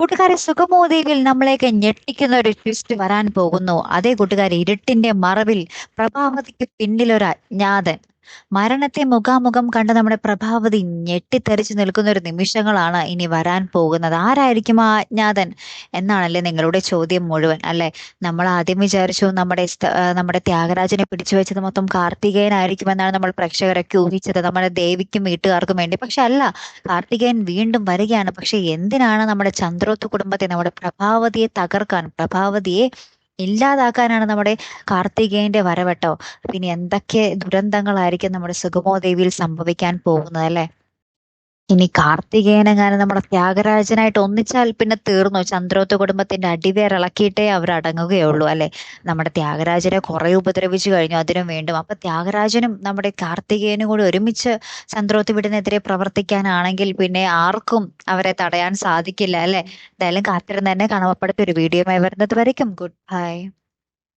കൂട്ടുകാരെ സുഖമോദിയിൽ നമ്മളെയൊക്കെ ഞെട്ടിക്കുന്ന ഒരു ട്വിസ്റ്റ് വരാൻ പോകുന്നു. അതേ കൂട്ടുകാരെ ഇരുട്ടിന്റെ മറവിൽ പ്രഭാവതിക്ക് പിന്നിലൊരു അജ്ഞാതൻ. മരണത്തെ മുഖാമുഖം കണ്ട് നമ്മുടെ പ്രഭാവതി ഞെട്ടിത്തെറിച്ച് നിൽക്കുന്ന ഒരു നിമിഷങ്ങളാണ് ഇനി വരാൻ പോകുന്നത്. ആരായിരിക്കും ആ അജ്ഞാതൻ എന്നാണല്ലേ നിങ്ങളുടെ ചോദ്യം മുഴുവൻ അല്ലെ? നമ്മൾ ആദ്യം വിചാരിച്ചു നമ്മുടെ നമ്മുടെ ത്യാഗരാജനെ പിടിച്ചു വെച്ചത് മൊത്തം കാർത്തികേയനായിരിക്കുമെന്നാണ് നമ്മൾ പ്രേക്ഷകരൊക്കെ ഊഹിച്ചത് നമ്മുടെ ദേവിക്കും വീട്ടുകാർക്കും വേണ്ടി. പക്ഷെ അല്ല കാർത്തികേയൻ വീണ്ടും വരികയാണ്. പക്ഷെ എന്തിനാണ് നമ്മുടെ ചന്ദ്രോത്ത് കുടുംബത്തെ നമ്മുടെ പ്രഭാവതിയെ തകർക്കാൻ പ്രഭാവതിയെ ഇല്ലാതാക്കാനാണ് നമ്മുടെ കാർത്തികേയന്റെ വരവട്ടോ. പിന്നെ എന്തൊക്കെ ദുരന്തങ്ങളായിരിക്കും നമ്മുടെ സുഗമോദേവിയിൽ സംഭവിക്കാൻ പോകുന്നത് അല്ലെ? ഇനി കാർത്തികേയനെങ്ങാനും നമ്മുടെ ത്യാഗരാജനായിട്ട് ഒന്നിച്ചാൽ പിന്നെ തീർന്നു? ചന്ദ്രോത്ത് കുടുംബത്തിന്റെ അടിവേറിളക്കിയിട്ടേ അവർ അടങ്ങുകയുള്ളൂ അല്ലെ? നമ്മുടെ ത്യാഗരാജനെ കുറെ ഉപദ്രവിച്ചു കഴിഞ്ഞു അതിനും വീണ്ടും. അപ്പൊ ത്യാഗരാജനും നമ്മുടെ കാർത്തികേയനും കൂടി ഒരുമിച്ച് ചന്ദ്രോത്ത് വീടിനെതിരെ പ്രവർത്തിക്കാനാണെങ്കിൽ പിന്നെ ആർക്കും അവരെ തടയാൻ സാധിക്കില്ല അല്ലെ? എന്തായാലും കാത്തിരുന്ന് തന്നെ കാണാം. അപ്പോഴത്തെ ഒരു വീഡിയോ വരുന്നത് വരയ്ക്കും. Good bye.